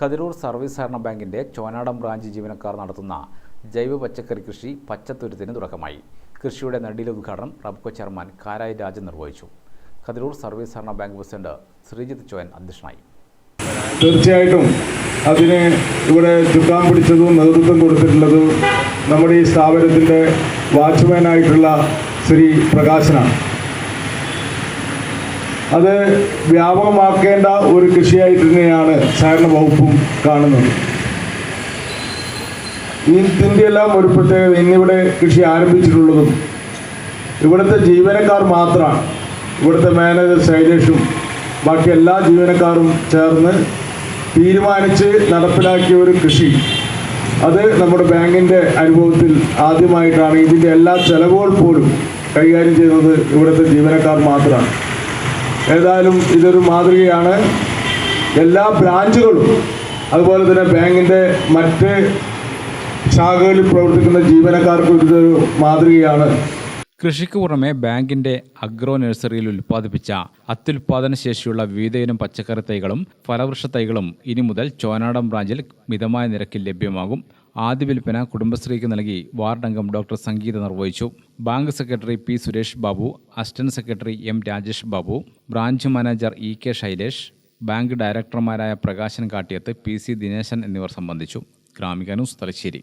Kathirur service സഹകരണ ബാങ്കിന്റെ Chonadam branch ജീവനക്കാർ നടത്തുന്ന ജൈവ പച്ചക്കറി കൃഷി പച്ചത്തുരുത്തിന് തുടക്കമായി. കൃഷിയുടെ നടിയിലെ ഉദ്ഘാടനം റബ്കോ ചെയർമാൻ കാരായി രാജൻ നിർവഹിച്ചു. കതിരൂർ സർവീസ് സഹകരണ ബാങ്ക് പ്രസിഡന്റ് ശ്രീജിത്ത് ചോയൻ അധ്യക്ഷനായി. തീർച്ചയായിട്ടും അതിന് ഇവിടെ ചുക്കാൻ പിടിച്ചതും നേതൃത്വം കൊടുത്തിട്ടുള്ളതും നമ്മുടെ ഈ സ്ഥാപനത്തിന്റെ വാച്ച്മാനായിട്ടുള്ള ശ്രീ പ്രകാശനാണ്. അത് വ്യാപകമാക്കേണ്ട ഒരു കൃഷിയായിട്ട് തന്നെയാണ് സഹകരണ വകുപ്പും കാണുന്നത്. ഇതിന്റെ എല്ലാം ഒരു പ്രത്യേകത ഇന്നിവിടെ കൃഷി ആരംഭിച്ചിട്ടുള്ളതും ഇവിടുത്തെ ജീവനക്കാർ മാത്രമാണ്. ഇവിടുത്തെ മാനേജർ ശൈലേഷും ബാക്കി എല്ലാ ജീവനക്കാരും ചേർന്ന് തീരുമാനിച്ച് നടപ്പിലാക്കിയ ഒരു കൃഷി. അത് നമ്മുടെ ബാങ്കിന്റെ അനുഭവത്തിൽ ആദ്യമായിട്ടാണ് ഇതിന്റെ എല്ലാ ചെലവുകൾ പോലും കൈകാര്യം ചെയ്യുന്നത് ഇവിടുത്തെ ജീവനക്കാർ മാത്രമാണ്. ഏതായാലും ഇതൊരു മാതൃകയാണ്. എല്ലാ ബ്രാഞ്ചുകളും അതുപോലെ തന്നെ ബാങ്കിന്റെ മറ്റ് ശാഖകളിൽ പ്രവർത്തിക്കുന്ന ജീവനക്കാർക്കും ഇതൊരു മാതൃകയാണ്. കൃഷിക്ക് പുറമെ ബാങ്കിന്റെ അഗ്രോ നഴ്സറിയിൽ ഉൽപ്പാദിപ്പിച്ച അത്യുൽപാദന ശേഷിയുള്ള വിവിധയിനം പച്ചക്കറി തൈകളും ഫലവൃക്ഷ തൈകളും ഇനി മുതൽ ചോനാടം ബ്രാഞ്ചിൽ മിതമായ നിരക്കിൽ ലഭ്യമാകും. ആദ്യ വിൽപ്പന കുടുംബശ്രീക്ക് നൽകി വാർഡ് അംഗം ഡോക്ടർ സംഗീത നിർവഹിച്ചു. Bank secretary P Suresh Babu assistant secretary M Rajesh Babu branch manager E K Shailesh bank ഡയറക്ടർമാരായ Prakashan Kattiyath P C Dineshan എന്നിവർ സംബന്ധിച്ചു. Gramika news Thalassery.